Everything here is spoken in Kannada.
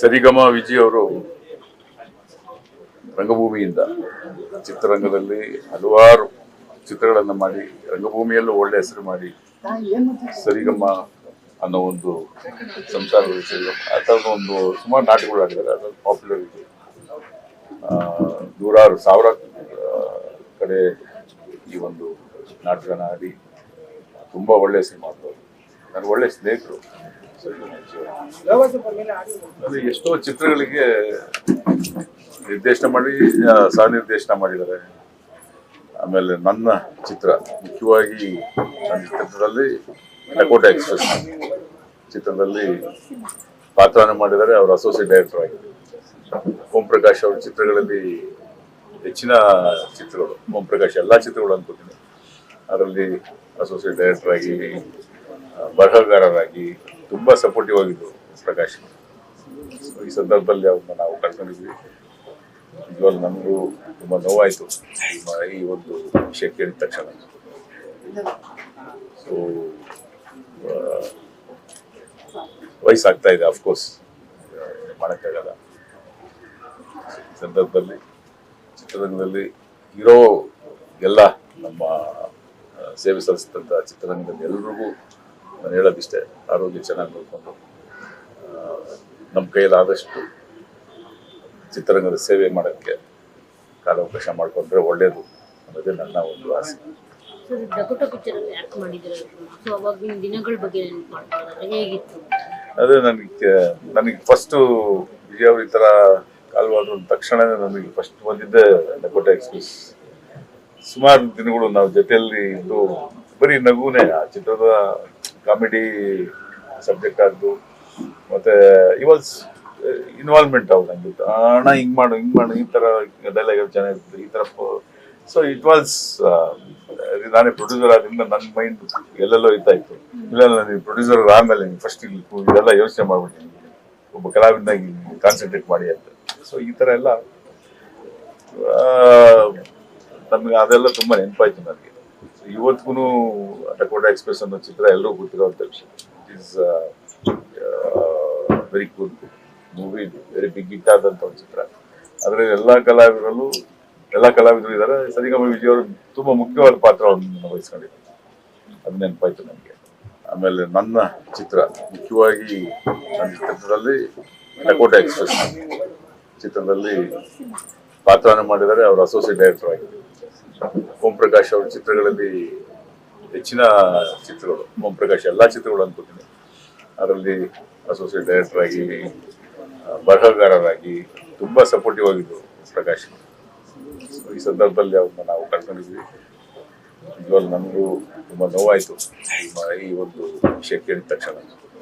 ಸರಿಗಮ ವಿಜಿ ಅವರು ರಂಗಭೂಮಿಯಿಂದ ಚಿತ್ರರಂಗದಲ್ಲಿ ಹಲವಾರು ಚಿತ್ರಗಳನ್ನು ಮಾಡಿ, ರಂಗಭೂಮಿಯಲ್ಲೂ ಒಳ್ಳೆ ಹೆಸರು ಮಾಡಿ ಸರಿಗಮ ಅನ್ನೋ ಒಂದು ಸಂಸಾರ ಆ ಥರದ ಒಂದು ಸುಮಾರು ನಾಟಕಗಳು ಆಗಿದ್ದಾರೆ. ಅದು ಪಾಪ್ಯುಲರ್ ಇದೆ. ನೂರಾರು ಸಾವಿರ ಕಡೆ ಈ ಒಂದು ನಾಟಕನ ಆಡಿ ತುಂಬ ಒಳ್ಳೆಯ ಸಿನಿಮಾ ಅದು ನನಗೆ ಒಳ್ಳೆ ಸ್ನೇಹಿತರು. ಎಷ್ಟೋ ಚಿತ್ರಗಳಿಗೆ ನಿರ್ದೇಶನ ಮಾಡಿ ಸಹ ನಿರ್ದೇಶನ ಮಾಡಿದ್ದಾರೆ. ಆಮೇಲೆ ನನ್ನ ಚಿತ್ರ, ಮುಖ್ಯವಾಗಿ ನನ್ನ ಚಿತ್ರದಲ್ಲಿ ಡಕೋಟಾ ಎಕ್ಸ್ಪ್ರೆಸ್ ಚಿತ್ರದಲ್ಲಿ ಪಾತ್ರನ ಮಾಡಿದ್ದಾರೆ. ಅವರು ಅಸೋಸಿಯೇಟ್ ಡೈರೆಕ್ಟರ್ ಆಗಿದ್ದಾರೆ. ಓಂ ಪ್ರಕಾಶ್ ಅವ್ರ ಚಿತ್ರಗಳಲ್ಲಿ ಹೆಚ್ಚಿನ ಚಿತ್ರಗಳು, ಓಂ ಪ್ರಕಾಶ್ ಎಲ್ಲ ಚಿತ್ರಗಳು ಅನ್ಕೋತೀನಿ ಅದರಲ್ಲಿ ಅಸೋಸಿಯೇಟ್ ಡೈರೆಕ್ಟರ್ ಆಗಿ ಬರಹಗಾರರಾಗಿ ತುಂಬ ಸಪೋರ್ಟಿವ್ ಆಗಿದ್ರು ಪ್ರಕಾಶ್. ಈ ಸಂದರ್ಭದಲ್ಲಿ ಅವ್ರನ್ನ ನಾವು ಕಳ್ಕೊಂಡಿದ್ವಿ ಇವಾಗ ನಮಗೂ ತುಂಬ ನೋವಾಯಿತು ಈ ಒಂದು ವಿಷಯ ಕೇಳಿದ ತಕ್ಷಣ. ಸೊ ವಯಸ್ಸಾಗ್ತಾ ಇದೆ ಅಫ್ಕೋರ್ಸ್ ಮಾಡೋಕ್ಕಾಗಲ್ಲ. ಈ ಸಂದರ್ಭದಲ್ಲಿ, ಚಿತ್ರರಂಗದಲ್ಲಿ ಇರೋ ಎಲ್ಲ ನಮ್ಮ ಸೇವೆ ಸಲ್ಲಿಸಿದಂಥ ಚಿತ್ರರಂಗದಲ್ಲಿ ಎಲ್ರಿಗೂ ನಾನು ಹೇಳೋದಿಷ್ಟೇ ಆರೋಗ್ಯ ಚೆನ್ನಾಗಿ ನೋಡಿಕೊಂಡು ನಮ್ಮ ಕೈಯಲ್ಲಾದಷ್ಟು ಚಿತ್ರರಂಗದ ಸೇವೆ ಮಾಡೋಕ್ಕೆ ಕಾಲಾವಕಾಶ ಮಾಡಿಕೊಂಡ್ರೆ ಒಳ್ಳೆಯದು ಅನ್ನೋದೇ ನನ್ನ ಒಂದು ಆಸೆ. ಅದೇ ನನಗೆ ನನಗೆ ಫಸ್ಟು ವಿಜಯ್ ಅವ್ರು ಈ ಥರ ಕಾಲ್ವಾದ್ರು ತಕ್ಷಣವೇ ತಕ್ಷಣ ನನಗೆ ಫಸ್ಟ್ ಬಂದಿದ್ದೆ ಡಕೋಟಾ ಎಕ್ಸ್ಪ್ರೆಸ್ ಸುಮಾರು ದಿನಗಳು ನಾವು ಜೊತೆಯಲ್ಲಿ ಇದ್ದು ಬರೀ ನಗುನೇ ಆ ಚಿತ್ರದ ಕಾಮಿಡಿ ಸಬ್ಜೆಕ್ಟ್ ಆದ್ದು, ಮತ್ತೆ ಇವಾಸ್ ಇನ್ವಾಲ್ವ್ಮೆಂಟ್ ಅವ್ರು ನಂಗೆ. ಅಣ್ಣ ಹಿಂಗ್ ಮಾಡು ಹಿಂಗ್ ಮಾಡು, ಈ ತರ ಡೈಲಾಗ್ ಚೆನ್ನಾಗಿರ್ತದೆ ಈ ತರ ಸೊ ಇಟ್ ವಾಸ್ ನಾನೇ ಪ್ರೊಡ್ಯೂಸರ್ ಆದ್ರಿಂದ ನನ್ನ ಮೈಂಡ್ ಎಲ್ಲೆಲ್ಲೋ ಇತ್ತ ಇತ್ತು ಇಲ್ಲ ನನಗೆ ಪ್ರೊಡ್ಯೂಸರ್ ಆಮೇಲೆ ಫಸ್ಟ್ ಇದೆಲ್ಲ ಯೋಚನೆ ಮಾಡ್ಬಿಟ್ಟಿನಿ ಒಬ್ಬ ಕಲಾವಿದಾಗಿ ಕಾನ್ಸಂಟ್ರೇಟ್ ಮಾಡಿ ಅಂತ. ಸೊ ಈ ತರ ಎಲ್ಲ ನಮಗೆ ಅದೆಲ್ಲ ತುಂಬಾ ನೆನಪಾಯ್ತು ನನಗೆ. ಇವತ್ತಿಗೂ ಟಕೋಟಾ ಎಕ್ಸ್ಪ್ರೆಸ್ ಅನ್ನೋ ಚಿತ್ರ ಎಲ್ಲರೂ ಗೊತ್ತಿರೋಂಥ ವಿಷಯ. It is very good movie very big hit ಆದಂಥ ಒಂದು ಚಿತ್ರ. ಅದರಲ್ಲಿ ಎಲ್ಲ ಕಲಾವಿದರಲ್ಲೂ, ಎಲ್ಲ ಕಲಾವಿದರು ಇದ್ದಾರೆ ಸರಿಗಮ ವಿಜಯ್ ಅವರು ತುಂಬಾ ಮುಖ್ಯವಾದ ಪಾತ್ರವನ್ನು ವಹಿಸ್ಕೊಂಡಿದ್ದಾರೆ. ಅದು ನೆನಪಾಯ್ತು ನನಗೆ ಆಮೇಲೆ ನನ್ನ ಚಿತ್ರ, ಮುಖ್ಯವಾಗಿ ನನ್ನ ಚಿತ್ರದಲ್ಲಿ ಡಕೋಟ ಎಕ್ಸ್ಪ್ರೆಸ್ ಚಿತ್ರದಲ್ಲಿ ಪಾತ್ರನ ಮಾಡಿದ್ದಾರೆ. ಅವರು ಅಸೋಸಿಯೇಟ್ ಡೈರೆಕ್ಟರ್ ಆಗಿದ್ದಾರೆ. ಓಂ ಪ್ರಕಾಶ್ ಅವರ ಚಿತ್ರಗಳಲ್ಲಿ ಹೆಚ್ಚಿನ ಚಿತ್ರಗಳು ಓಂ ಪ್ರಕಾಶ್ ಎಲ್ಲ ಚಿತ್ರಗಳು ಅನ್ಕೋತೀನಿ. ಅದರಲ್ಲಿ ಅಸೋಸಿಯೇಟ್ ಡೈರೆಕ್ಟರ್ ಆಗಿ ಬರಹಗಾರರಾಗಿ ತುಂಬ ಸಪೋರ್ಟಿವ್ ಆಗಿದ್ರು ಪ್ರಕಾಶ್. ಈ ಸಂದರ್ಭದಲ್ಲಿ ಅವ್ರನ್ನ ನಾವು ಕಳ್ಕೊಂಡಿದ್ವಿ ನಿಜವಾಗ್ಲೂ ನಮಗೂ ತುಂಬ ನೋವಾಯಿತು ಈ ಒಂದು ವಿಷಯ ಕೇಳಿದ ತಕ್ಷಣ.